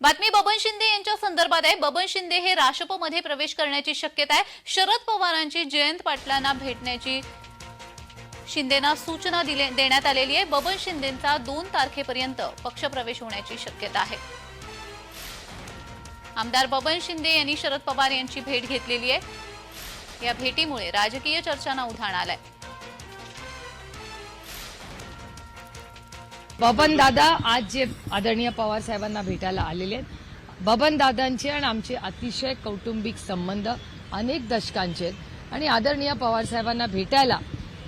बातमी बबन शिंदे यांच्या संदर्भात आहे. बबन शिंदे हे राष्ट्रपमध्ये प्रवेश करण्याची शक्यता आहे. शरद पवारांची जयंत पाटलांना भेटण्याची शिंदेना सूचना दिले देण्यात आलेली आहे. बबन शिंदेचा दोन तारखेपर्यंत पक्षप्रवेश होण्याची शक्यता आहे. आमदार बबन शिंदे यांनी शरद पवार यांची भेट घेतलेली आहे. या भेटीमुळे राजकीय चर्चांना उधाण आलंय. बबन दादा आज जे आदरणीय पवार साहेबांना भेटायला आलेले आहेत बबन दादांचे आणि आमचे अतिशय कौटुंबिक संबंध अनेक दशकांचे आहेत. आणि आदरणीय पवार साहेबांना भेटायला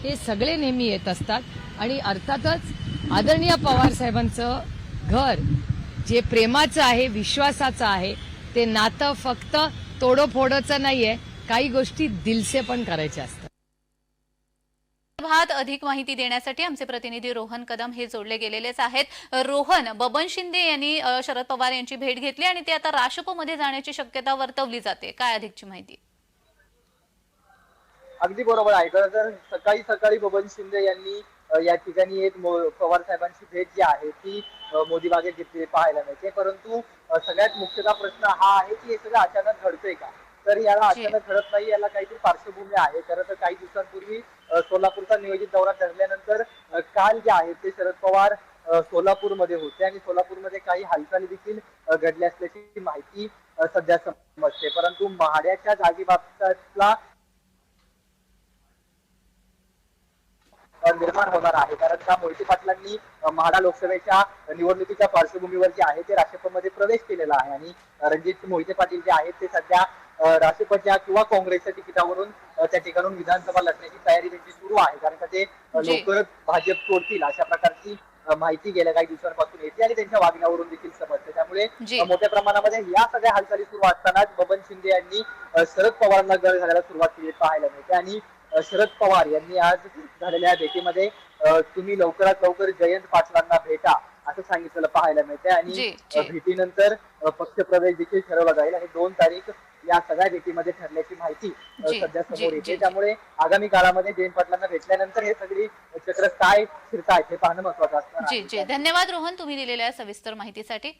हे सगळे नेहमी येत असतात. आणि अर्थातच आदरणीय पवार साहेबांचं घर जे प्रेमाचं आहे विश्वासाचं आहे ते नातं फक्त तोडोफोडोचं आहे काही गोष्टी दिलसे पण करायच्या असतात. संदर्भात अधिक माहिती देण्यासाठी आमचे प्रतिनिधी रोहन कदम हे जोडले गेलेलेच आहेत. रोहन बबन शिंदे यांनी शरद पवार यांची भेट घेतली आणि ते आता राष्ट्रपमध्ये जाण्याची शक्यता वर्तवली जाते. काय अधिकची माहिती? अगदी बरोबर आहे. खरं तर सकाळी सकाळी बबन शिंदे यांनी या ठिकाणी एक पवार साहेबांची भेट जी आहे ती मोदी बागेत घेतली पाहायला मिळते. परंतु सगळ्यात मुख्यतः प्रश्न हा आहे की हे सगळं अचानक घडतंय का? तर याला. अचानक घडत नाही याला काहीतरी पार्श्वभूमी आहे. खरं तर काही दिवसांपूर्वी सोलापूरचा नियोजित दौरा ठरल्यानंतर काल जे आहे ते शरद पवार सोलापूरमध्ये होते आणि सोलापूरमध्ये काही हालचाली देखील घडल्या असल्याची माहिती सध्या समजते. परंतु महाड्याच्या जागेबाबतला निर्माण होणार आहे. कारण का मोहिते पाटलांनी म्हाडा लोकसभेच्या निवडणुकीच्या पार्श्वभूमीवर जे आहे ते राष्ट्रपतीमध्ये प्रवेश केलेला आहे. आणि रणजित मोहिते पाटील जे आहेत ते सध्या अ, राष्ट्रपतीच्या किंवा काँग्रेसच्या तिकिटावरून त्या ठिकाणून विधानसभा लढण्याची तयारी त्यांची सुरू आहे. कारण का ते. लवकरच भाजप सोडतील अशा प्रकारची माहिती गेल्या काही दिवसांपासून येते आणि त्यांच्या वागण्यावरून देखील समजते. त्यामुळे मोठ्या प्रमाणामध्ये या सगळ्या हालचाली सुरू असतानाच बबन शिंदे यांनी शरद पवारांना गळ घालायला सुरुवात केली पाहायला मिळते. आणि शरद पवार यांनी आज झालेल्या भेटीमध्ये तुम्ही लवकरात लवकर जयंत पाटलांना भेटा असं सांगितलेलं पाहायला मिळते. आणि भेटीनंतर पक्षप्रवेश देखील ठरवला जाईल. आणि दोन तारीख या सगळ्या भेटीमध्ये ठरल्याची माहिती जी, सध्या जी, समोर जी. येते त्यामुळे आगामी काळामध्ये जयंत पाटलांना भेटल्यानंतर हे सगळी चक्र काय फिरतायत हे पाहणं महत्वाचं असणार जी आहे. जी धन्यवाद रोहन तुम्ही दिलेल्या सविस्तर माहितीसाठी